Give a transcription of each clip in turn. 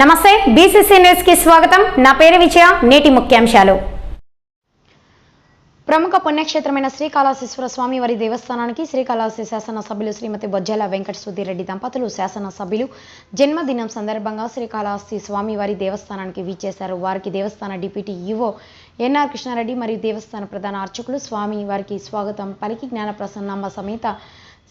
నమస్తే బీసీసీ న్యూస్కి స్వాగతం. నా పేరు విజయ నేటి ముఖ్యాంశాలు. ప్రముఖ పుణ్యక్షేత్రమైన శ్రీకాళహస్తీశ్వర స్వామి వారి దేవస్థానానికి శ్రీకాళహస్తి శాసన సభ్యులు శ్రీమతి బొజ్జల వెంకట సుధీరెడ్డి దంపతులు శాసన సభ్యులు జన్మదినం సందర్భంగా శ్రీకాళహస్తి స్వామి వారి దేవస్థానానికి వీచేశారు వారికి దేవస్థాన డిప్యూటీ ఈవో ఎన్ఆర్ కృష్ణారెడ్డి మరియు దేవస్థాన ప్రధాన అర్చకులు స్వామి వారికి స్వాగతం. పలికి జ్ఞాన ప్రసన్నమ్మ సమేత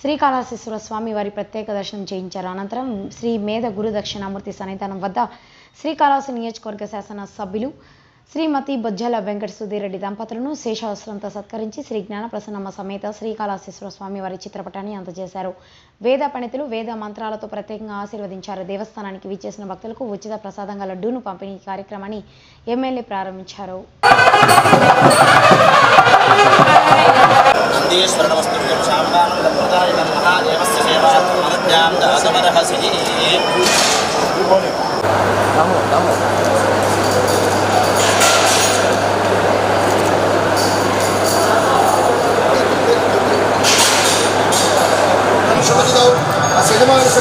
శ్రీకాళహస్తీశ్వర స్వామి వారి ప్రత్యేక దర్శనం చేయించారు. అనంతరం శ్రీ మేధ గురు దక్షిణామూర్తి సన్నిధానం వద్ద శ్రీకాళహస్తి నియోజకవర్గ శాసన సభ్యులు శ్రీమతి బొజ్జల వెంకట సుధీరెడ్డి దంపతులను శేషవస్త్రంతో సత్కరించి శ్రీ జ్ఞానప్రసన్నమ్మ సమేత శ్రీకాళహస్తీశ్వర స్వామి వారి చిత్రపటాన్ని అందజేశారు. వేద పండితులు వేద మంత్రాలతో ప్రత్యేకంగా ఆశీర్వదించారు. దేవస్థానానికి విచ్చేసిన భక్తులకు ఉచిత ప్రసాదంగా లడ్డూను పంపిణీ కార్యక్రమాన్ని ఎమ్మెల్యే ప్రారంభించారు.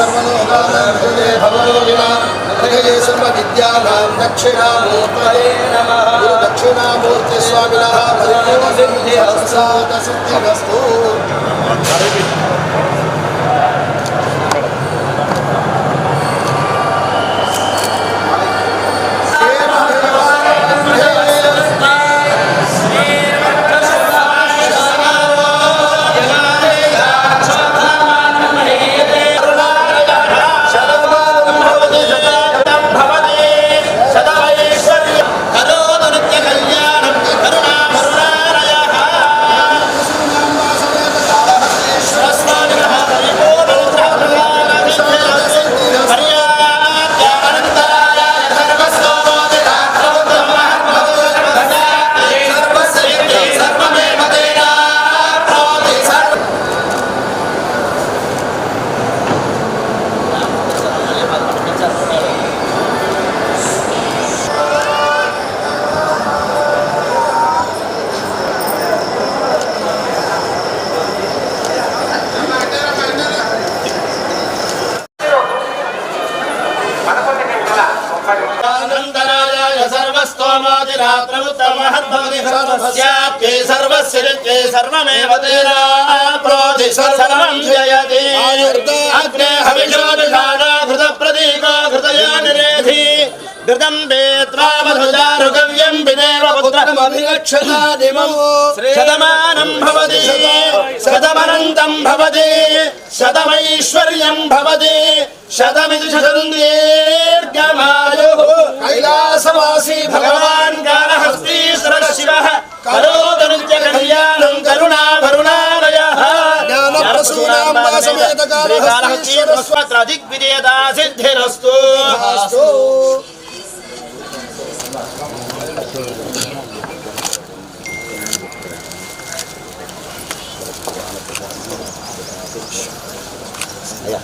गुरवे सर्वलोकानां हृदये भवरोगिणां हृदये सर्वविद्यानां दक्षिणामूर्तये नमः गुरु సర్వస్తోమాదిరాత్రముత్తమహద్భవతి సర్వస్యాప్యై సర్వస్య నిత్యై సర్వమేవ తేనా ప్రోధి సర్వం జయతి అగ్నే హవిషోభిషాణా ఘృత ప్రదీపో ఘృతయా నిరేధి ఘృతం వేత్వా మధుజారుగవ్యం విదేవ పుత్రమభిగచ్చతాదిమం శతమానం భవతి. శతమనంతం భవతి. శతమైశ్వర్యం భవతి. శతమితి శతందీర్ఘమాయు శ్రీకాళహస్తీర్వస్వత్ర దిగ్విజేదా సిద్ధిరస్తు అయ్యా